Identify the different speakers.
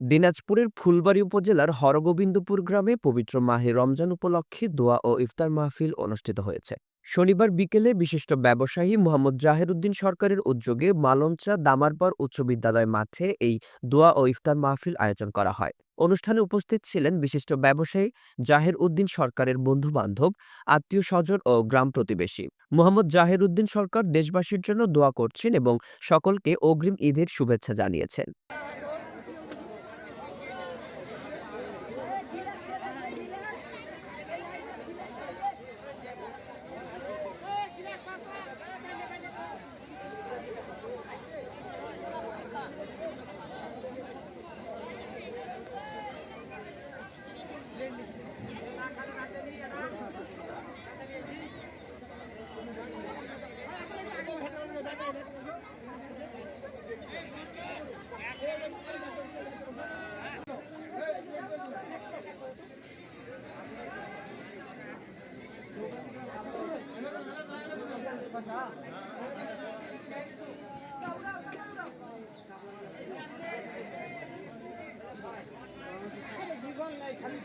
Speaker 1: দিনাজপুরের ফুলবাড়ী উপজেলার হরগোবিন্দপুর গ্রামে পবিত্র মাহে রমজান উপলক্ষে দোয়া ও ইফতার মাহফিল অনুষ্ঠিত হয়েছে। শনিবার বিকেলে বিশিষ্ট ব্যবসায়ী মোহাম্মদ জাহের উদ্দিন সরকারের উদ্যোগে মালঞ্চা দামারপাড় উচ্চ বিদ্যালয় মাঠে এই দোয়া ও ইফতার মাহফিল আয়োজন করা হয়। অনুষ্ঠানে উপস্থিত ছিলেন বিশিষ্ট ব্যবসায়ী জাহের উদ্দিন সরকারের বন্ধু বান্ধব আত্মীয় স্বজন ও গ্রাম প্রতিবেশী। মোহাম্মদ জাহের উদ্দিন সরকার দেশবাসীর জন্য দোয়া করছেন এবং সকলকে অগ্রিম ঈদের শুভেচ্ছা জানিয়েছেন। জীবন নাই খালি